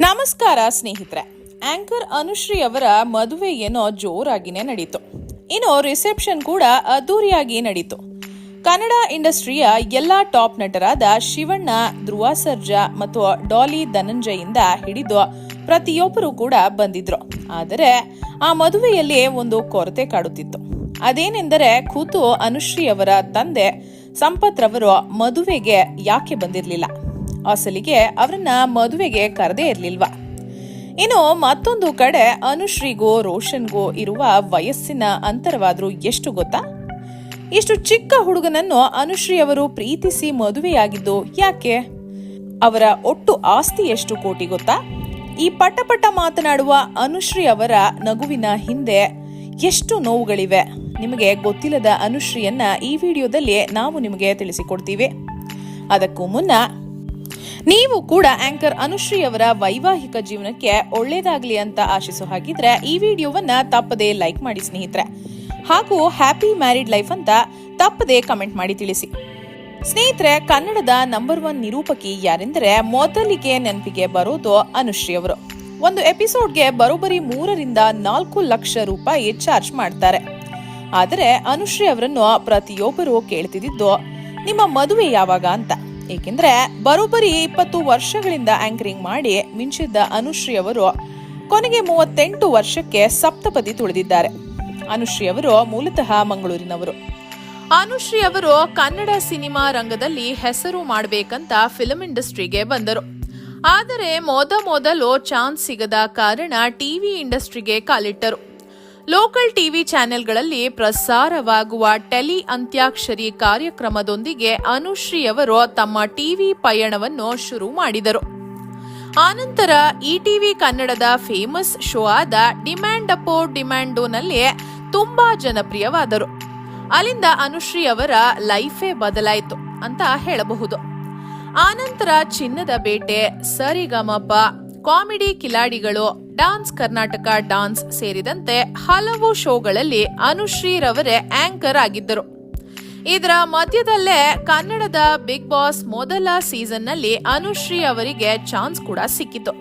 ನಮಸ್ಕಾರ ಸ್ನೇಹಿತರೆ. ಆಂಕರ್ ಅನುಶ್ರೀ ಅವರ ಮದುವೆ ಏನೋ ಜೋರಾಗಿನೇ ನಡೀತು. ಇನ್ನು ರಿಸೆಪ್ಷನ್ ಕೂಡ ಅದ್ದೂರಿಯಾಗಿ ನಡೀತು. ಕನ್ನಡ ಇಂಡಸ್ಟ್ರಿಯ ಎಲ್ಲಾ ಟಾಪ್ ನಟರಾದ ಶಿವಣ್ಣ, ಧ್ರುವ ಸರ್ಜಾ ಮತ್ತು ಡಾಲಿ ಧನಂಜಯಿಂದ ಹಿಡಿದು ಪ್ರತಿಯೊಬ್ಬರು ಕೂಡ ಬಂದಿದ್ರು. ಆದರೆ ಆ ಮದುವೆಯಲ್ಲಿ ಒಂದು ಕೊರತೆ ಕಾಡುತ್ತಿತ್ತು. ಅದೇನೆಂದರೆ ಖುದ್ದು ಅನುಶ್ರೀ ಅವರ ತಂದೆ ಸಂಪತ್ ರವರು ಮದುವೆಗೆ ಯಾಕೆ ಬಂದಿರಲಿಲ್ಲ? ಅಸಲಿಗೆ ಅವರನ್ನ ಮದುವೆಗೆ ಕರೆದೇ ಇರಲಿಲ್ವಾ. ಇನ್ನು ಮತ್ತೊಂದು ಕಡೆ ಅನುಶ್ರೀಗೋ, ರೋಷನ್ಗೋ ಇರುವ ವಯಸ್ಸಿನ ಅಂತರವಾದ್ರೂ ಎಷ್ಟು ಗೊತ್ತಾ? ಇಷ್ಟು ಚಿಕ್ಕ ಹುಡುಗನನ್ನು ಅನುಶ್ರೀ ಅವರು ಪ್ರೀತಿಸಿ ಮದುವೆಯಾಗಿದ್ದು ಯಾಕೆ? ಅವರ ಒಟ್ಟು ಆಸ್ತಿ ಎಷ್ಟು ಕೋಟಿ ಗೊತ್ತಾ? ಈ ಪಟ ಪಟ ಮಾತನಾಡುವ ಅನುಶ್ರೀ ಅವರ ನಗುವಿನ ಹಿಂದೆ ಎಷ್ಟು ನೋವುಗಳಿವೆ? ನಿಮಗೆ ಗೊತ್ತಿಲ್ಲದ ಅನುಶ್ರೀಯನ್ನ ಈ ವಿಡಿಯೋದಲ್ಲಿ ನಾವು ನಿಮಗೆ ತಿಳಿಸಿಕೊಡ್ತೀವಿ. ಅದಕ್ಕೂ ಮುನ್ನ ನೀವು ಕೂಡ ಆಂಕರ್ ಅನುಶ್ರೀ ಅವರ ವೈವಾಹಿಕ ಜೀವನಕ್ಕೆ ಒಳ್ಳೇದಾಗ್ಲಿ ಅಂತ ಆಶಿಸೋ ಹಾಗಿದ್ರೆ ಈ ವಿಡಿಯೋವನ್ನ ತಪ್ಪದೆ ಲೈಕ್ ಮಾಡಿ ಸ್ನೇಹಿತರೆ. ಹಾಗೂ ಹ್ಯಾಪಿ ಮ್ಯಾರಿಡ್ ಲೈಫ್ ಅಂತ ತಪ್ಪದೆ ಕಮೆಂಟ್ ಮಾಡಿ ತಿಳಿಸಿ. ಸ್ನೇಹಿತರೆ, ಕನ್ನಡದ ನಂಬರ್ ಒನ್ ನಿರೂಪಕಿ ಯಾರೆಂದರೆ ಮೊದಲಿಗೆ ನೆನಪಿಗೆ ಬರೋದು ಅನುಶ್ರೀ ಅವರು. ಒಂದು ಎಪಿಸೋಡ್ಗೆ ಬರೋಬ್ಬರಿ ಮೂರರಿಂದ ನಾಲ್ಕು ಲಕ್ಷ ರೂಪಾಯಿ ಚಾರ್ಜ್ ಮಾಡ್ತಾರೆ. ಆದರೆ ಅನುಶ್ರೀ ಅವರನ್ನು ಪ್ರತಿಯೊಬ್ಬರು ಕೇಳ್ತಿದ್ದು ನಿಮ್ಮ ಮದುವೆ ಯಾವಾಗ ಅಂತ. ಏಕೆಂದ್ರೆ ಬರೋಬ್ಬರಿ ಇಪ್ಪತ್ತು ವರ್ಷಗಳಿಂದ ಆಂಕರಿಂಗ್ ಮಾಡಿ ಮಿಂಚಿದ್ದ ಅನುಶ್ರೀ ಅವರು ಕೊನೆಗೆ ಮೂವತ್ತೆಂಟು ವರ್ಷಕ್ಕೆ ಸಪ್ತಪದಿ ತುಳಿದಿದ್ದಾರೆ. ಅನುಶ್ರೀ ಅವರು ಮೂಲತಃ ಮಂಗಳೂರಿನವರು. ಅನುಶ್ರೀ ಅವರು ಕನ್ನಡ ಸಿನಿಮಾ ರಂಗದಲ್ಲಿ ಹೆಸರು ಮಾಡಬೇಕಂತ ಫಿಲಂ ಇಂಡಸ್ಟ್ರಿಗೆ ಬಂದರು. ಆದರೆ ಮೊದ ಮೊದಲು ಚಾನ್ಸ್ ಸಿಗದ ಕಾರಣ ಟಿವಿ ಇಂಡಸ್ಟ್ರಿಗೆ ಕಾಲಿಟ್ಟರು. ಲೋಕಲ್ ಟಿವಿ ಚಾನೆಲ್ಗಳಲ್ಲಿ ಪ್ರಸಾರವಾಗುವ ಟೆಲಿ ಅಂತ್ಯಾಕ್ಷರಿ ಕಾರ್ಯಕ್ರಮದೊಂದಿಗೆ ಅನುಶ್ರೀ ಅವರು ತಮ್ಮ ಟಿವಿ ಪಯಣವನ್ನು ಶುರು ಮಾಡಿದರು. ಆನಂತರ ಇಟಿವಿ ಕನ್ನಡದ ಫೇಮಸ್ ಶೋ ಆದ ಡಿಮ್ಯಾಂಡ್ ಅಪೋ ಡಿಮ್ಯಾಂಡೋನಲ್ಲಿ ತುಂಬಾ ಜನಪ್ರಿಯವಾದರು. ಅಲ್ಲಿಂದ ಅನುಶ್ರೀ ಅವರ ಲೈಫೇ ಬದಲಾಯಿತು ಅಂತ ಹೇಳಬಹುದು. ಆನಂತರ ಚಿನ್ನದ ಬೇಟೆ, ಸರಿಗಮಪ, ಕಾಮಿಡಿ ಕಿಲಾಡಿಗಳು ಡಾನ್ಸ್ ಕರ್ನಾಟಕ ಡಾನ್ಸ್ ಸೇರಿದಂತೆ ಹಲವು ಶೋಗಳಲ್ಲಿ ಅನುಶ್ರೀ ರವರೇ ಆಂಕರ್ ಆಗಿದ್ದರು. ಇದರ ಮಧ್ಯದಲ್ಲೇ ಕನ್ನಡದ ಬಿಗ್ ಬಾಸ್ ಮೊದಲ ಸೀಸನ್ನಲ್ಲಿ ಅನುಶ್ರೀ ಅವರಿಗೆ ಚಾನ್ಸ್ ಕೂಡ ಸಿಕ್ಕಿತು.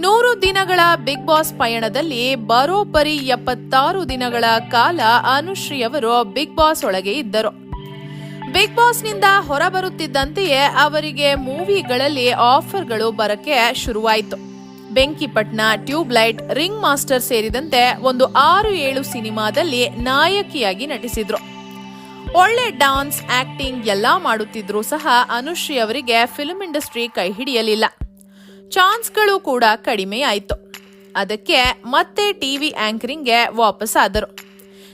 ನೂರು ದಿನಗಳ ಬಿಗ್ ಬಾಸ್ ಪಯಣದಲ್ಲಿ ಬರೋಬ್ಬರಿ ಎಪ್ಪತ್ತಾರು ದಿನಗಳ ಕಾಲ ಅನುಶ್ರೀ ಅವರು ಬಿಗ್ ಬಾಸ್ ಒಳಗೆ ಇದ್ದರು. ಬಿಗ್ ಬಾಸ್ನಿಂದ ಹೊರಬರುತ್ತಿದ್ದಂತೆಯೇ ಅವರಿಗೆ ಮೂವಿಗಳಲ್ಲಿ ಆಫರ್ಗಳು ಬರಕ್ಕೆ ಶುರುವಾಯಿತು. ಬೆಂಕಿಪಟ್ನ ಟ್ಯೂಬ್ಲೈಟ್ ರಿಂಗ್ ಮಾಸ್ಟರ್ ಸೇರಿದಂತೆ ಒಂದು ಆರು ಏಳು ಸಿನಿಮಾದಲ್ಲಿ ನಾಯಕಿಯಾಗಿ ನಟಿಸಿದ್ರು. ಒಳ್ಳೆ ಡಾನ್ಸ್, ಆಕ್ಟಿಂಗ್ ಎಲ್ಲಾ ಮಾಡುತ್ತಿದ್ರು ಸಹ ಅನುಶ್ರೀ ಅವರಿಗೆ ಫಿಲ್ಮ್ ಇಂಡಸ್ಟ್ರಿ ಕೈ ಹಿಡಿಯಲಿಲ್ಲ. ಚಾನ್ಸ್ಗಳು ಕೂಡ ಕಡಿಮೆ ಆಯಿತು ಅದಕ್ಕೆ ಮತ್ತೆ ಟಿವಿ ಆಂಕರಿಂಗ್ಗೆ ವಾಪಸ್ ಆದರು.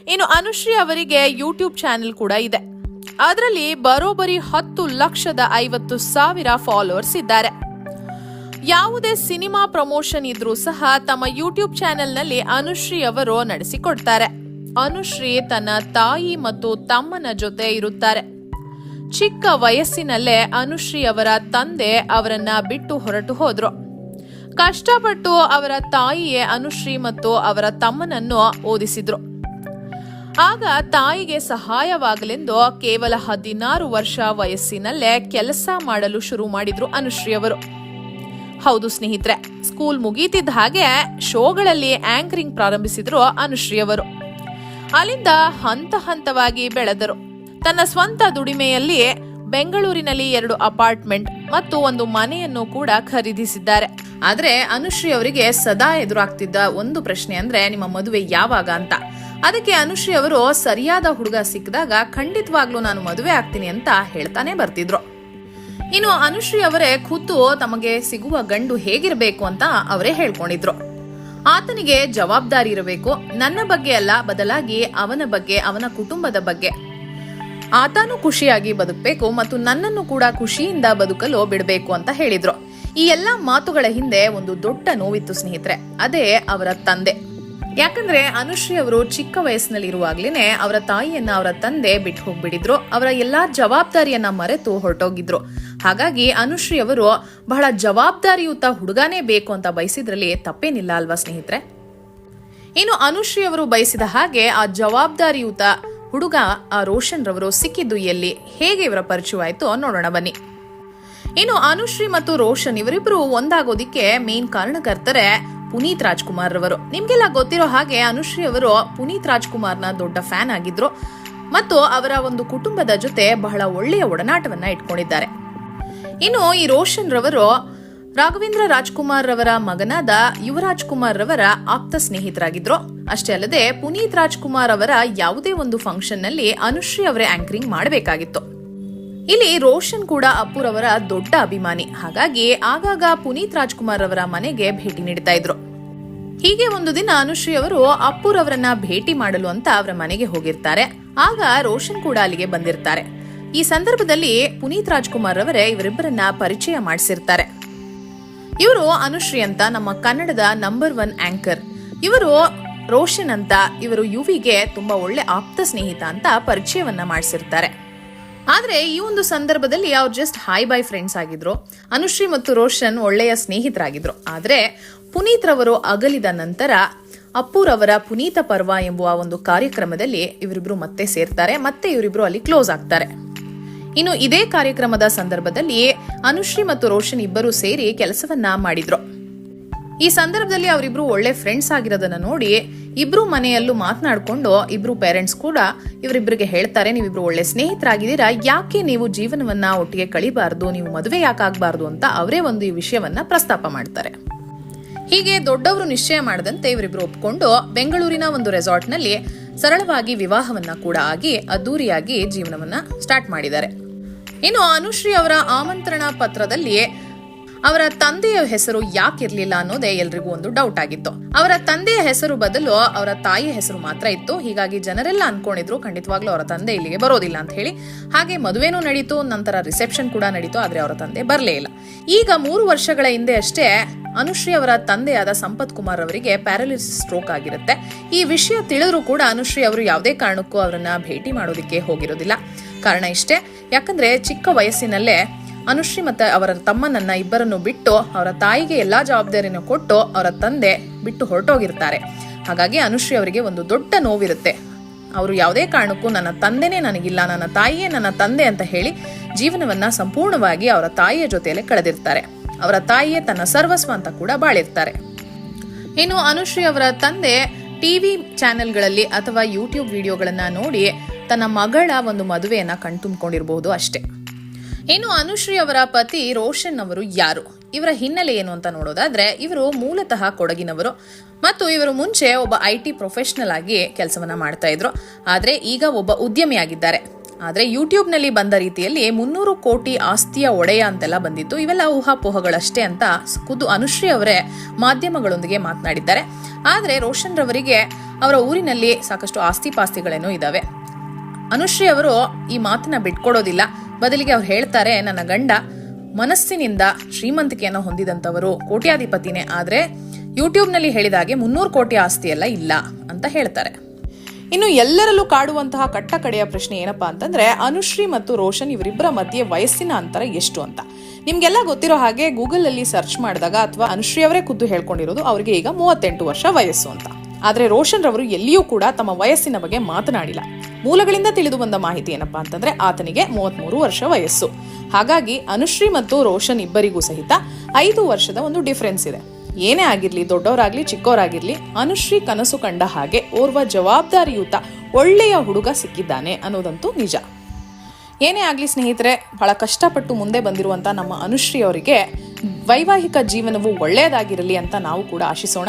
ಇನ್ನು ಅನುಶ್ರೀ ಅವರಿಗೆ ಯೂಟ್ಯೂಬ್ ಚಾನೆಲ್ ಕೂಡ ಇದೆ. ಅದರಲ್ಲಿ ಬರೋಬರಿ ಹತ್ತು ಲಕ್ಷದ ಐವತ್ತು ಸಾವಿರ ಫಾಲೋವರ್ಸ್ ಇದ್ದಾರೆ. ಯಾವುದೇ ಸಿನಿಮಾ ಪ್ರಮೋಷನ್ ಇದ್ರೂ ಸಹ ತಮ್ಮ ಯೂಟ್ಯೂಬ್ ಚಾನೆಲ್ನಲ್ಲಿ ಅನುಶ್ರೀ ಅವರು ನಡೆಸಿಕೊಡ್ತಾರೆ. ಅನುಶ್ರೀ ತನ್ನ ತಾಯಿ ಮತ್ತು ತಮ್ಮನ ಜೊತೆ ಇರುತ್ತಾರೆ. ಚಿಕ್ಕ ವಯಸ್ಸಿನಲ್ಲೇ ಅನುಶ್ರೀ ಅವರ ತಂದೆ ಅವರನ್ನ ಬಿಟ್ಟು ಹೊರಟು ಹೋದ್ರು. ಕಷ್ಟಪಟ್ಟು ಅವರ ತಾಯಿಯೇ ಅನುಶ್ರೀ ಮತ್ತು ಅವರ ತಮ್ಮನನ್ನು ಓದಿಸಿದ್ರು. ಆಗ ತಾಯಿಗೆ ಸಹಾಯವಾಗಲೆಂದು ಕೇವಲ ಹದಿನಾರು ವರ್ಷ ವಯಸ್ಸಿನಲ್ಲೇ ಕೆಲಸ ಮಾಡಲು ಶುರು ಮಾಡಿದ್ರು ಅನುಶ್ರೀ ಅವರು. ಹೌದು ಸ್ನೇಹಿತರೆ ಸ್ಕೂಲ್ ಮುಗೀತಿದ್ದ ಹಾಗೆ ಶೋಗಳಲ್ಲಿ ಆಂಕರಿಂಗ್ ಪ್ರಾರಂಭಿಸಿದ್ರು ಅನುಶ್ರೀ ಅವರು. ಅಲ್ಲಿಂದ ಹಂತ ಹಂತವಾಗಿ ಬೆಳೆದರು. ತನ್ನ ಸ್ವಂತ ದುಡಿಮೆಯಲ್ಲಿ ಬೆಂಗಳೂರಿನಲ್ಲಿ ಎರಡು ಅಪಾರ್ಟ್ಮೆಂಟ್ ಮತ್ತು ಒಂದು ಮನೆಯನ್ನು ಕೂಡ ಖರೀದಿಸಿದ್ದಾರೆ. ಆದ್ರೆ ಅನುಶ್ರೀ ಅವರಿಗೆ ಸದಾ ಎದುರಾಗ್ತಿದ್ದ ಒಂದು ಪ್ರಶ್ನೆ ಅಂದ್ರೆ ನಿಮ್ಮ ಮದುವೆ ಯಾವಾಗ ಅಂತ. ಅದಕ್ಕೆ ಅನುಶ್ರೀ ಅವರು, ಸರಿಯಾದ ಹುಡುಗ ಸಿಕ್ಕಿದಾಗ ಖಂಡಿತವಾಗ್ಲೂ ನಾನು ಮದುವೆ ಆಗ್ತೀನಿ ಅಂತ ಹೇಳ್ತಾನೆ ಬರ್ತಿದ್ರು. ಇನ್ನು ಅನುಶ್ರೀ ಅವರೇ ಖುದ್ದು ತಮಗೆ ಸಿಗುವ ಗಂಡು ಹೇಗಿರಬೇಕು ಅಂತ ಅವರೇ ಹೇಳ್ಕೊಂಡಿದ್ರು. ಆತನಿಗೆ ಜವಾಬ್ದಾರಿ ಇರಬೇಕು, ನನ್ನ ಬಗ್ಗೆ ಅಲ್ಲ, ಬದಲಾಗಿ ಅವನ ಬಗ್ಗೆ, ಅವನ ಕುಟುಂಬದ ಬಗ್ಗೆ. ಆತನೂ ಖುಷಿಯಾಗಿ ಬದುಕಬೇಕು ಮತ್ತು ನನ್ನನ್ನು ಕೂಡ ಖುಷಿಯಿಂದ ಬದುಕಲು ಬಿಡಬೇಕು ಅಂತ ಹೇಳಿದ್ರು. ಈ ಎಲ್ಲಾ ಮಾತುಗಳ ಹಿಂದೆ ಒಂದು ದೊಡ್ಡ ನೋವಿತ್ತು ಸ್ನೇಹಿತರೆ, ಅದೇ ಅವರ ತಂದೆ. ಯಾಕಂದ್ರೆ ಅನುಶ್ರೀ ಅವರು ಚಿಕ್ಕ ವಯಸ್ಸಿನಲ್ಲಿ ಇರುವಾಗ್ಲೇನೆ ಅವರ ತಾಯಿಯನ್ನ ಅವರ ತಂದೆ ಬಿಟ್ಟು ಹೋಗ್ಬಿಟ್ಟಿದ್ರು ಅವರ ಎಲ್ಲಾ ಜವಾಬ್ದಾರಿಯನ್ನ ಮರೆತು ಹೊರಟೋಗಿದ್ರು. ಹಾಗಾಗಿ ಅನುಶ್ರೀ ಅವರು ಬಹಳ ಜವಾಬ್ದಾರಿಯುತ ಹುಡುಗನೇ ಬೇಕು ಅಂತ ಬಯಸಿದ್ರಲ್ಲಿ ತಪ್ಪೇನಿಲ್ಲ ಅಲ್ವಾ ಸ್ನೇಹಿತರೆ? ಇನ್ನು ಅನುಶ್ರೀ ಅವರು ಬಯಸಿದ ಹಾಗೆ ಆ ಜವಾಬ್ದಾರಿಯುತ ಹುಡುಗ ಆ ರೋಷನ್ ರವರು ಸಿಕ್ಕಿದ್ದು ಎಲ್ಲಿ? ಹೇಗೆ ಇವರ ಪರಿಚಯವಾಯಿತು ನೋಡೋಣ ಬನ್ನಿ. ಇನ್ನು ಅನುಶ್ರೀ ಮತ್ತು ರೋಷನ್ ಇವರಿಬ್ರು ಒಂದಾಗೋದಿಕ್ಕೆ ಮೇನ್ ಕಾರಣಕರ್ತರೆ ಪುನೀತ್ ರಾಜ್ಕುಮಾರ್ ರವರು. ನಿಮ್ಗೆಲ್ಲ ಗೊತ್ತಿರೋ ಹಾಗೆ ಅನುಶ್ರೀ ಅವರು ಪುನೀತ್ ರಾಜ್ಕುಮಾರ್ನ ದೊಡ್ಡ ಫ್ಯಾನ್ ಆಗಿದ್ರು ಮತ್ತು ಅವರ ಒಂದು ಕುಟುಂಬದ ಜೊತೆ ಬಹಳ ಒಳ್ಳೆಯ ಒಡನಾಟವನ್ನ ಇಟ್ಕೊಂಡಿದ್ದಾರೆ. ಇನ್ನು ಈ ರೋಷನ್ ರವರು ರಾಘವೇಂದ್ರ ರಾಜ್ಕುಮಾರ್ ರವರ ಮಗನಾದ ಯುವರಾಜ್ ಕುಮಾರ್ ರವರ ಆಪ್ತ ಸ್ನೇಹಿತರಾಗಿದ್ರು. ಅಷ್ಟೇ ಅಲ್ಲದೆ ಪುನೀತ್ ರಾಜ್ಕುಮಾರ್ ಅವರ ಯಾವುದೇ ಒಂದು ಫಂಕ್ಷನ್ನಲ್ಲಿ ಅನುಶ್ರೀ ಅವರೇ ಆಂಕರಿಂಗ್ ಮಾಡಬೇಕಾಗಿತ್ತು. ಇಲ್ಲಿ ರೋಷನ್ ಕೂಡ ಅಪ್ಪುರವರ ದೊಡ್ಡ ಅಭಿಮಾನಿ. ಹಾಗಾಗಿ ಆಗಾಗ ಪುನೀತ್ ರಾಜ್ಕುಮಾರ್ ಅವರ ಮನೆಗೆ ಭೇಟಿ ನೀಡ್ತಾ ಇದ್ರು. ಹೀಗೆ ಒಂದು ದಿನ ಅನುಶ್ರೀ ಅವರು ಅಪ್ಪುರವರನ್ನ ಭೇಟಿ ಮಾಡಲು ಅಂತ ಅವರ ಮನೆಗೆ ಹೋಗಿರ್ತಾರೆ. ಆಗ ರೋಷನ್ ಕೂಡ ಅಲ್ಲಿಗೆ ಬಂದಿರ್ತಾರೆ. ಈ ಸಂದರ್ಭದಲ್ಲಿ ಪುನೀತ್ ರಾಜ್ಕುಮಾರ್ ಅವರೇ ಇವರಿಬ್ಬರನ್ನ ಪರಿಚಯ ಮಾಡಿಸಿರ್ತಾರೆ. ಇವರು ಅನುಶ್ರೀ ಅಂತ ನಮ್ಮ ಕನ್ನಡದ ನಂಬರ್ ಒನ್ ಆಂಕರ್ ಇವರು ರೋಷನ್ ಅಂತ, ಇವರು ಯುವಿಗೆ ತುಂಬಾ ಒಳ್ಳೆ ಆಪ್ತ ಸ್ನೇಹಿತ ಅಂತ ಪರಿಚಯವನ್ನ ಮಾಡಿಸಿರ್ತಾರೆ. ಆದ್ರೆ ಈ ಒಂದು ಸಂದರ್ಭದಲ್ಲಿ ಅವ್ರು ಜಸ್ಟ್ ಹಾಯ್ ಬಾಯ್ ಫ್ರೆಂಡ್ಸ್ ಆಗಿದ್ರು. ಅನುಶ್ರೀ ಮತ್ತು ರೋಷನ್ ಒಳ್ಳೆಯ ಸ್ನೇಹಿತರಾಗಿದ್ರು. ಆದ್ರೆ ಪುನೀತ್ ರವರು ಅಗಲಿದ ನಂತರ ಅಪ್ಪುರವರ ಪುನೀತ ಪರ್ವ ಎಂಬುವ ಒಂದು ಕಾರ್ಯಕ್ರಮದಲ್ಲಿ ಇವರಿಬ್ರು ಮತ್ತೆ ಸೇರ್ತಾರೆ, ಮತ್ತೆ ಇವರಿಬ್ರು ಅಲ್ಲಿ ಕ್ಲೋಸ್ ಆಗ್ತಾರೆ. ಇನ್ನು ಇದೇ ಕಾರ್ಯಕ್ರಮದ ಸಂದರ್ಭದಲ್ಲಿ ಅನುಶ್ರೀ ಮತ್ತು ರೋಷನ್ ಇಬ್ಬರು ಸೇರಿ ಕೆಲಸವನ್ನ ಮಾಡಿದ್ರು. ಈ ಸಂದರ್ಭದಲ್ಲಿ ಅವರಿಬ್ರು ಒಳ್ಳೆ ಫ್ರೆಂಡ್ಸ್ ಆಗಿರೋದನ್ನ ನೋಡಿ ಇಬ್ರು ಮನೆಯಲ್ಲೂ ಮಾತನಾಡ್ಕೊಂಡು ಇಬ್ರು ಪೇರೆಂಟ್ಸ್ ಕೂಡ ಇವರಿಬ್ಬರಿಗೆ ಹೇಳ್ತಾರೆ, ನೀವಿಬ್ರು ಒಳ್ಳೆ ಸ್ನೇಹಿತರಾಗಿದ್ದೀರಾ, ಯಾಕೆ ನೀವು ಜೀವನವನ್ನ ಒಟ್ಟಿಗೆ ಕಳಿಬಾರ್ದು, ನೀವು ಮದುವೆ ಯಾಕಾಗಬಾರ್ದು ಅಂತ ಅವರೇ ಒಂದು ಈ ವಿಷಯವನ್ನ ಪ್ರಸ್ತಾಪ ಮಾಡ್ತಾರೆ. ಹೀಗೆ ದೊಡ್ಡವರು ನಿಶ್ಚಯ ಮಾಡದಂತೆ ಇವರಿಬ್ರು ಒಪ್ಕೊಂಡು ಬೆಂಗಳೂರಿನ ಒಂದು ರೆಸಾರ್ಟ್ನಲ್ಲಿ ಸರಳವಾಗಿ ವಿವಾಹವನ್ನ ಕೂಡ ಆಗಿ ಅದ್ದೂರಿಯಾಗಿ ಜೀವನವನ್ನ ಸ್ಟಾರ್ಟ್ ಮಾಡಿದ್ದಾರೆ. ಇನ್ನು ಅನುಶ್ರೀ ಅವರ ಆಮಂತ್ರಣ ಪತ್ರದಲ್ಲಿ ಅವರ ತಂದೆಯ ಹೆಸರು ಯಾಕಿರ್ಲಿಲ್ಲ ಅನ್ನೋದೇ ಎಲ್ರಿಗೂ ಒಂದು ಡೌಟ್ ಆಗಿತ್ತು. ಅವರ ತಂದೆಯ ಹೆಸರು ಬದಲು ಅವರ ತಾಯಿಯ ಹೆಸರು ಮಾತ್ರ ಇತ್ತು. ಹೀಗಾಗಿ ಜನರೆಲ್ಲ ಅನ್ಕೊಂಡಿದ್ರು, ಖಂಡಿತವಾಗ್ಲೂ ಅವರ ತಂದೆ ಇಲ್ಲಿಗೆ ಬರೋದಿಲ್ಲ ಅಂತ ಹೇಳಿ. ಹಾಗೆ ಮದುವೆನೂ ನಡೀತು, ನಂತರ ರಿಸೆಪ್ಷನ್ ಕೂಡ ನಡೀತು, ಆದ್ರೆ ಅವರ ತಂದೆ ಬರಲೇ ಇಲ್ಲ. ಈಗ ಮೂರು ವರ್ಷಗಳ ಹಿಂದೆ ಅಷ್ಟೇ ಅನುಶ್ರೀ ಅವರ ತಂದೆಯಾದ ಸಂಪತ್ ಕುಮಾರ್ ಅವರಿಗೆ ಪ್ಯಾರಾಲಿಸಿಸ್ ಸ್ಟ್ರೋಕ್ ಆಗಿರುತ್ತೆ. ಈ ವಿಷಯ ತಿಳಿದ್ರೂ ಕೂಡ ಅನುಶ್ರೀ ಅವರು ಯಾವುದೇ ಕಾರಣಕ್ಕೂ ಅವರನ್ನ ಭೇಟಿ ಮಾಡೋದಕ್ಕೆ ಹೋಗಿರೋದಿಲ್ಲ. ಕಾರಣ ಇಷ್ಟೇ. ಯಾಕಂದ್ರೆ ಚಿಕ್ಕ ವಯಸ್ಸಿನಲ್ಲೇ ಅನುಶ್ರೀ ಮತ್ತೆ ಅವರ ತಮ್ಮನನ್ನ ಇಬ್ಬರನ್ನು ಬಿಟ್ಟು ಅವರ ತಾಯಿಗೆ ಎಲ್ಲಾ ಜವಾಬ್ದಾರಿಯನ್ನು ಕೊಟ್ಟು ಅವರ ತಂದೆ ಬಿಟ್ಟು ಹೊರಟೋಗಿರ್ತಾರೆ. ಹಾಗಾಗಿ ಅನುಶ್ರೀ ಅವರಿಗೆ ಒಂದು ದೊಡ್ಡ ನೋವಿರುತ್ತೆ. ಅವರು ಯಾವುದೇ ಕಾರಣಕ್ಕೂ ನನ್ನ ತಂದೆನೇ ನನಗಿಲ್ಲ, ನನ್ನ ತಾಯಿಯೇ ನನ್ನ ತಂದೆ ಅಂತ ಹೇಳಿ ಜೀವನವನ್ನ ಸಂಪೂರ್ಣವಾಗಿ ಅವರ ತಾಯಿಯ ಜೊತೆಯಲ್ಲೇ ಕಳೆದಿರ್ತಾರೆ. ಅವರ ತಾಯಿಯೇ ತನ್ನ ಸರ್ವಸ್ವ ಅಂತ ಕೂಡ ಬಾಳಿರ್ತಾರೆ. ಇನ್ನು ಅನುಶ್ರೀ ಅವರ ತಂದೆ ಟಿವಿ ಚಾನೆಲ್ಗಳಲ್ಲಿ ಅಥವಾ ಯೂಟ್ಯೂಬ್ ವಿಡಿಯೋಗಳನ್ನ ನೋಡಿ ತನ್ನ ಮಗಳ ಒಂದು ಮದುವೆಯನ್ನ ಕಣ್ತುಂಬಿಕೊಂಡಿರಬಹುದು ಅಷ್ಟೇ. ಇನ್ನು ಅನುಶ್ರೀ ಅವರ ಪತಿ ರೋಷನ್ ಅವರು ಯಾರು? ಇವರ ಹಿನ್ನೆಲೆ ಏನು ಅಂತ ನೋಡೋದಾದ್ರೆ, ಇವರು ಮೂಲತಃ ಕೊಡಗಿನವರು ಮತ್ತು ಇವರು ಮುಂಚೆ ಒಬ್ಬ ಐ ಟಿ ಪ್ರೊಫೆಷನಲ್ ಆಗಿ ಕೆಲಸವನ್ನ ಮಾಡ್ತಾ ಇದ್ರು. ಆದ್ರೆ ಈಗ ಒಬ್ಬ ಉದ್ಯಮಿಯಾಗಿದ್ದಾರೆ ಆದ್ರೆ ಯೂಟ್ಯೂಬ್ನಲ್ಲಿ ಬಂದ ರೀತಿಯಲ್ಲಿ ಮುನ್ನೂರು ಕೋಟಿ ಆಸ್ತಿಯ ಒಡೆಯ ಅಂತೆಲ್ಲ ಬಂದಿತ್ತು ಇವೆಲ್ಲ ಊಹಾಪೋಹಗಳಷ್ಟೇ ಅಂತ ಖುದ್ದು ಅನುಶ್ರೀ ಅವರೇ ಮಾಧ್ಯಮಗಳೊಂದಿಗೆ ಮಾತನಾಡಿದ್ದಾರೆ. ಆದ್ರೆ ರೋಷನ್ ರವರಿಗೆ ಅವರ ಊರಿನಲ್ಲಿ ಸಾಕಷ್ಟು ಆಸ್ತಿ ಪಾಸ್ತಿಗಳೇನೋ ಇದಾವೆ. ಅನುಶ್ರೀ ಅವರು ಈ ಮಾತನ್ನ ಬಿಟ್ಕೊಡೋದಿಲ್ಲ. ಬದಲಿಗೆ ಅವ್ರು ಹೇಳ್ತಾರೆ, ನನ್ನ ಗಂಡ ಮನಸ್ಸಿನಿಂದ ಶ್ರೀಮಂತಿಕೆಯನ್ನು ಹೊಂದಿದಂತವರು ಕೋಟ್ಯಾಧಿಪತಿನೇ, ಆದ್ರೆ ಯೂಟ್ಯೂಬ್ನಲ್ಲಿ ಹೇಳಿದಾಗೆ ಮುನ್ನೂರು ಕೋಟಿ ಆಸ್ತಿ ಎಲ್ಲ ಇಲ್ಲ ಅಂತ ಹೇಳ್ತಾರೆ. ಇನ್ನು ಎಲ್ಲರಲ್ಲೂ ಕಾಡುವಂತಹ ಕಟ್ಟ ಕಡೆಯ ಪ್ರಶ್ನೆ ಏನಪ್ಪಾ ಅಂತಂದ್ರೆ, ಅನುಶ್ರೀ ಮತ್ತು ರೋಷನ್ ಇವರಿಬ್ಬರ ಮಧ್ಯೆ ವಯಸ್ಸಿನ ಅಂತರ ಎಷ್ಟು ಅಂತ. ನಿಮ್ಗೆಲ್ಲ ಗೊತ್ತಿರೋ ಹಾಗೆ ಗೂಗಲ್ ಅಲ್ಲಿ ಸರ್ಚ್ ಮಾಡಿದಾಗ ಅಥವಾ ಅನುಶ್ರೀ ಅವರೇ ಖುದ್ದು ಹೇಳ್ಕೊಂಡಿರೋದು ಅವರಿಗೆ ಈಗ ಮೂವತ್ತೆಂಟು ವರ್ಷ ವಯಸ್ಸು ಅಂತ. ಆದ್ರೆ ರೋಷನ್ ರವರು ಎಲ್ಲಿಯೂ ಕೂಡ ತಮ್ಮ ವಯಸ್ಸಿನ ಬಗ್ಗೆ ಮಾತನಾಡಿಲ್ಲ. ಮೂಲಗಳಿಂದ ತಿಳಿದು ಬಂದ ಮಾಹಿತಿ ಏನಪ್ಪಾ ಅಂತಂದ್ರೆ ಆತನಿಗೆ ಮೂವತ್ಮೂರು ವರ್ಷ ವಯಸ್ಸು. ಹಾಗಾಗಿ ಅನುಶ್ರೀ ಮತ್ತು ರೋಷನ್ ಇಬ್ಬರಿಗೂ ಸಹಿತ ಐದು ವರ್ಷದ ಒಂದು ಡಿಫರೆನ್ಸ್ ಇದೆ. ಏನೇ ಆಗಿರಲಿ, ದೊಡ್ಡವರಾಗ್ಲಿ ಚಿಕ್ಕವರಾಗಿರ್ಲಿ ಅನುಶ್ರೀ ಕನಸು ಕಂಡ ಹಾಗೆ ಓರ್ವ ಜವಾಬ್ದಾರಿಯುತ ಒಳ್ಳೆಯ ಹುಡುಗ ಸಿಕ್ಕಿದ್ದಾನೆ ಅನ್ನೋದಂತೂ ನಿಜ. ಏನೇ ಆಗಲಿ ಸ್ನೇಹಿತರೆ, ಬಹಳ ಕಷ್ಟಪಟ್ಟು ಮುಂದೆ ಬಂದಿರುವಂಥ ನಮ್ಮ ಅನುಶ್ರೀ ಅವರಿಗೆ ವೈವಾಹಿಕ ಜೀವನವು ಒಳ್ಳೆಯದಾಗಿರಲಿ ಅಂತ ನಾವು ಕೂಡ ಆಶಿಸೋಣ.